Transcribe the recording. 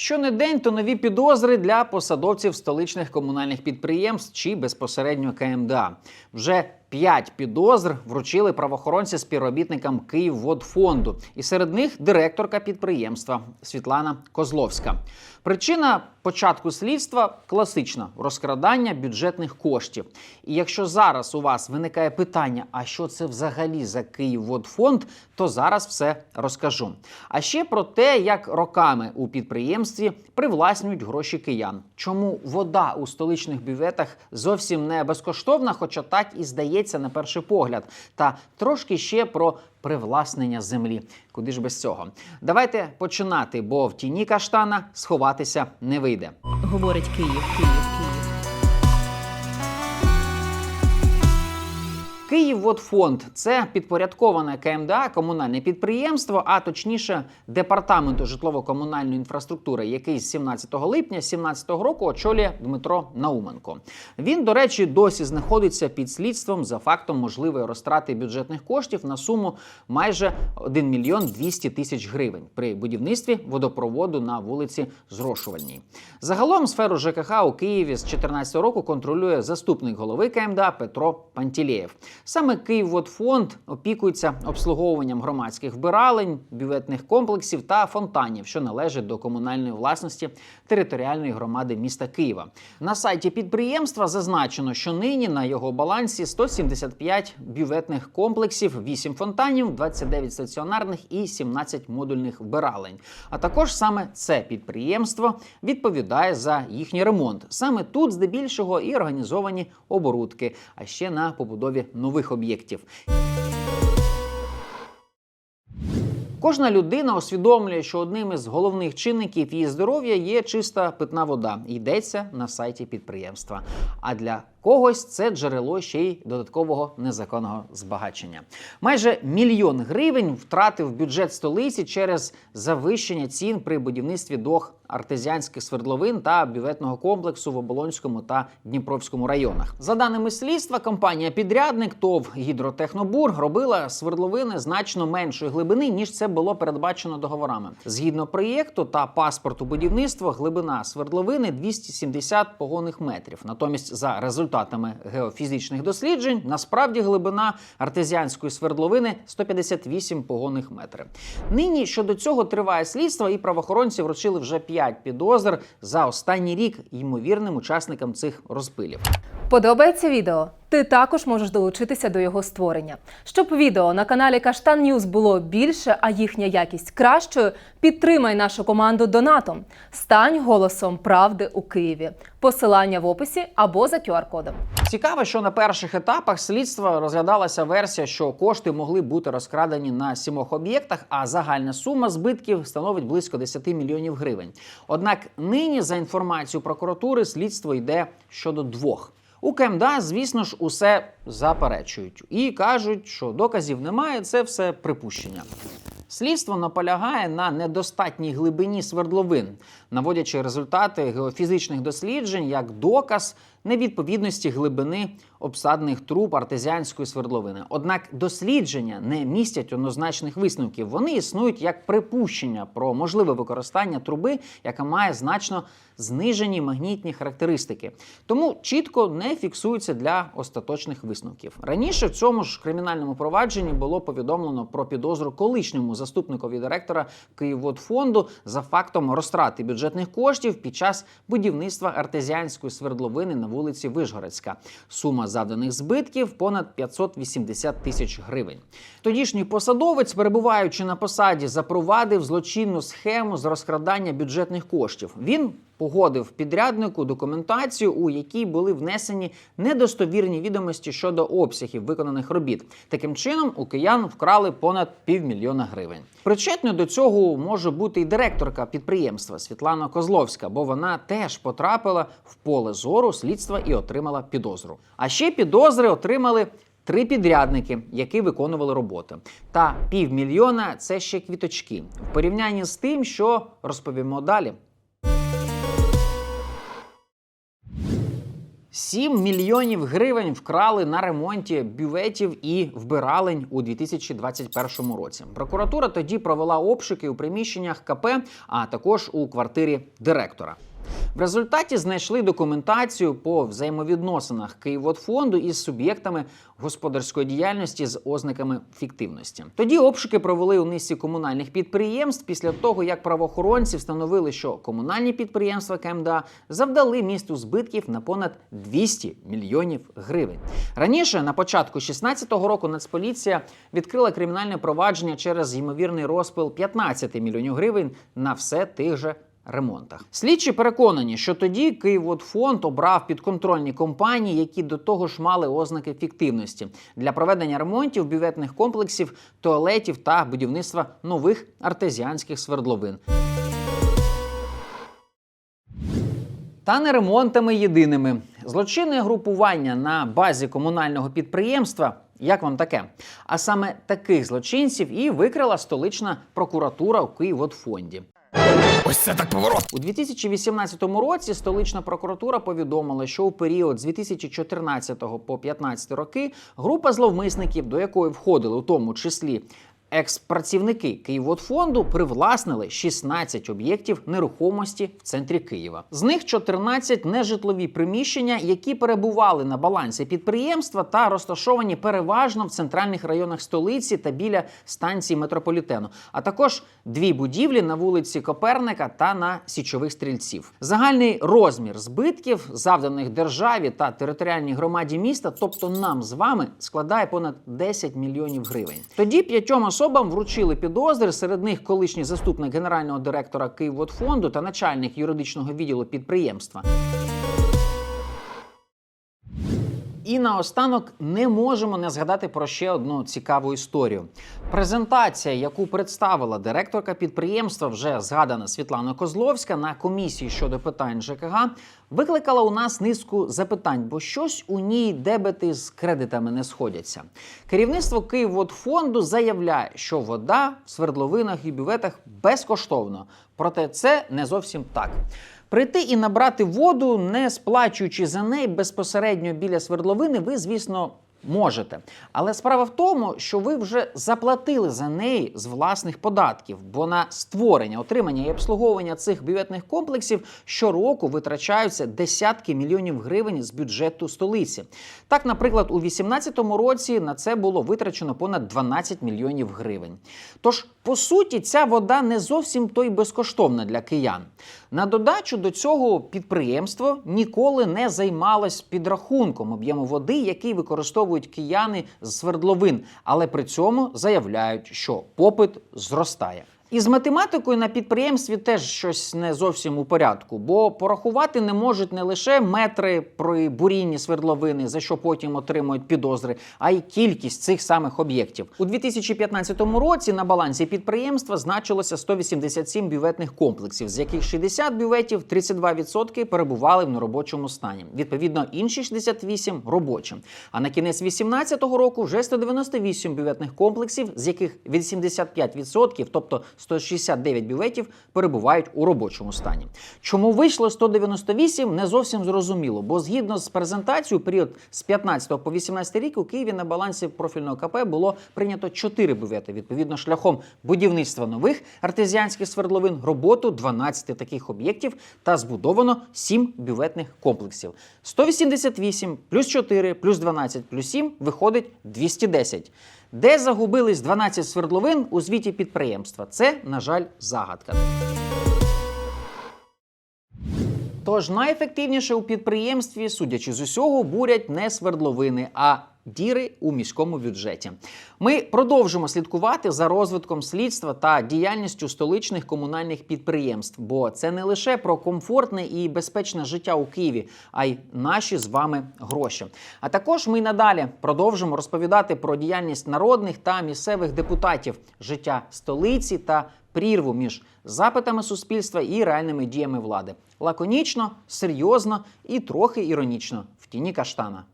Щонедень то нові підозри для посадовців столичних комунальних підприємств чи безпосередньо КМДА. Вже п'ять підозр вручили правоохоронці співробітникам Київводфонду, і серед них директорка підприємства Світлана Козловська. Причина початку слідства класична розкрадання бюджетних коштів. І якщо зараз у вас виникає питання, а що це взагалі за Київводфонд, то зараз все розкажу. А ще про те, як роками у підприємстві привласнюють гроші киян. Чому вода у столичних бюветах зовсім не безкоштовна, хоча так і здається на перший погляд. Та трошки ще про привласнення землі. Куди ж без цього? Давайте починати, бо в тіні каштана сховатися не вийде. Говорить Київ, Київ, Київ. Київводфонд це підпорядковане КМДА комунальне підприємство, а точніше департаменту житлово-комунальної інфраструктури, який з 17 липня 2017 року очолює Дмитро Науменко. Він, до речі, досі знаходиться під слідством за фактом можливої розтрати бюджетних коштів на суму майже 1 мільйон 200 тисяч гривень при будівництві водопроводу на вулиці Зрошувальній. Загалом сферу ЖКХ у Києві з 2014 року контролює заступник голови КМДА Петро Пантілєєв. Саме Київводфонд опікується обслуговуванням громадських вбиралень, бюветних комплексів та фонтанів, що належать до комунальної власності територіальної громади міста Києва. На сайті підприємства зазначено, що нині на його балансі 175 бюветних комплексів, 8 фонтанів, 29 стаціонарних і 17 модульних вбиралень. А також саме це підприємство відповідає за їхній ремонт. Саме тут, здебільшого, і організовані оборудки, а ще на побудові нових об'єктів. Кожна людина усвідомлює, що одним із головних чинників її здоров'я є чиста питна вода. Йдеться на сайті підприємства. А для когось це джерело ще й додаткового незаконного збагачення. Майже мільйон гривень втратив бюджет столиці через завищення цін при будівництві двох артезіанських свердловин та бюветного комплексу в Оболонському та Дніпровському районах. За даними слідства, компанія підрядник ТОВ Гідротехнобур робила свердловини значно меншої глибини, ніж це було передбачено договорами. Згідно проєкту та паспорту будівництва, глибина свердловини 270 погонних метрів. Натомість, за результатами геофізичних досліджень, насправді глибина артезіанської свердловини 158 погонних метрів. Нині щодо цього триває слідство, і правоохоронці вручили вже 5 підозр за останній рік ймовірним учасникам цих розпилів. Подобається відео? Ти також можеш долучитися до його створення. Щоб відео на каналі Каштан Ньюз було більше, а їхня якість кращою, підтримай нашу команду донатом. Стань голосом правди у Києві. Посилання в описі або за QR-кодом. Цікаво, що на перших етапах слідства розглядалася версія, що кошти могли бути розкрадені на сімох об'єктах, а загальна сума збитків становить близько 10 мільйонів гривень. Однак нині, за інформацією прокуратури, слідство йде щодо двох. У КМДА, звісно ж, усе заперечують і кажуть, що доказів немає, це все припущення. Слідство наполягає на недостатній глибині свердловин, наводячи результати геофізичних досліджень як доказ невідповідності глибини обсадних труб артезіанської свердловини. Однак дослідження не містять однозначних висновків. Вони існують як припущення про можливе використання труби, яка має значно знижені магнітні характеристики. Тому чітко не фіксується для остаточних висновків. Раніше в цьому ж кримінальному провадженні було повідомлено про підозру колишньому заступникові директора Київводфонду за фактом розтрати бюджетних коштів під час будівництва артезіанської свердловини на вулиці Вишгородська. Сума завданих збитків понад 580 тисяч гривень. Тодішній посадовець, перебуваючи на посаді, запровадив злочинну схему з розкрадання бюджетних коштів. Він погодив підряднику документацію, у якій були внесені недостовірні відомості щодо обсягів виконаних робіт. Таким чином, у киян вкрали понад півмільйона гривень. Причетною до цього може бути і директорка підприємства Світлана Козловська, бо вона теж потрапила в поле зору слідства і отримала підозру. А ще підозри отримали. Три підрядники, які виконували роботи, та півмільйона це ще квіточки в порівнянні з тим, що розповімо далі. 7 мільйонів гривень вкрали на ремонті бюветів і вбиралень у 2021 році. Прокуратура тоді провела обшуки у приміщеннях КП, а також у квартирі директора. В результаті знайшли документацію по взаємовідносинах Київводфонду із суб'єктами господарської діяльності з ознаками фіктивності. Тоді обшуки провели у низці комунальних підприємств після того, як правоохоронці встановили, що комунальні підприємства КМДА завдали місту збитків на понад 200 мільйонів гривень. Раніше, на початку 2016 року, Нацполіція відкрила кримінальне провадження через ймовірний розпил 15 мільйонів гривень на все тих же ремонтах. Слідчі переконані, що тоді Київводфонд обрав підконтрольні компанії, які до того ж мали ознаки фіктивності для проведення ремонтів бюветних комплексів, туалетів та будівництва нових артезіанських свердловин. Та не ремонтами єдиними. Злочинне групування на базі комунального підприємства. Як вам таке? А саме таких злочинців і викрила столична прокуратура у Київводфонді. Ось це так поворот. У 2018 році столична прокуратура повідомила, що у період з 2014 по 2015 роки група зловмисників, до якої входили у тому числі екс-працівники Київводфонду, привласнили 16 об'єктів нерухомості в центрі Києва. З них 14 нежитлові приміщення, які перебували на балансі підприємства та розташовані переважно в центральних районах столиці та біля станції метрополітену, а також дві будівлі на вулиці Коперника та на січових стрільців. Загальний розмір збитків, завданих державі та територіальній громаді міста, тобто нам з вами, складає понад 10 мільйонів гривень. Тоді п'ятьом особам вручили підозри. Серед них колишній заступник генерального директора Київводфонду та начальник юридичного відділу підприємства. І наостанок не можемо не згадати про ще одну цікаву історію. Презентація, яку представила директорка підприємства, вже згадана Світлана Козловська на комісії щодо питань ЖКГ, викликала у нас низку запитань, бо щось у ній дебети з кредитами не сходяться. Керівництво Київводфонду заявляє, що вода в свердловинах і бюветах безкоштовно. Проте це не зовсім так. Прийти і набрати воду, не сплачуючи за неї безпосередньо біля свердловини, ви, звісно, можете. Але справа в тому, що ви вже заплатили за неї з власних податків, бо на створення, отримання і обслуговування цих бюветних комплексів щороку витрачаються десятки мільйонів гривень з бюджету столиці. Так, наприклад, у 2018 році на це було витрачено понад 12 мільйонів гривень. Тож, по суті, ця вода не зовсім то й безкоштовна для киян. На додачу до цього підприємство ніколи не займалось підрахунком об'єму води, який використовують кияни з свердловин, але при цьому заявляють, що попит зростає. І з математикою на підприємстві теж щось не зовсім у порядку, бо порахувати не можуть не лише метри при бурінні свердловини, за що потім отримують підозри, а й кількість цих самих об'єктів. У 2015 році на балансі підприємства значилося 187 бюветних комплексів, з яких 60 бюветів, 32% перебували в неробочому стані. Відповідно, інші 68 – робочі. А на кінець 2018 року вже 198 бюветних комплексів, з яких 85%, тобто 169 бюветів перебувають у робочому стані. Чому вийшло 198, не зовсім зрозуміло, бо згідно з презентацією, період з 15 по 18 рік у Києві на балансі профільного КП було прийнято 4 бювети. Відповідно, шляхом будівництва нових артезіанських свердловин, роботу 12 таких об'єктів та збудовано 7 бюветних комплексів. 188 плюс 4 плюс 12 плюс 7 виходить 210. Де загубились 12 свердловин у звіті підприємства? Це, на жаль, загадка. Тож найефективніше у підприємстві, судячи з усього, бурять не свердловини, а діри у міському бюджеті. Ми продовжимо слідкувати за розвитком слідства та діяльністю столичних комунальних підприємств, бо це не лише про комфортне і безпечне життя у Києві, а й наші з вами гроші. А також ми надалі продовжимо розповідати про діяльність народних та місцевих депутатів, життя столиці та прірву між запитами суспільства і реальними діями влади. Лаконічно, серйозно і трохи іронічно в тіні каштана.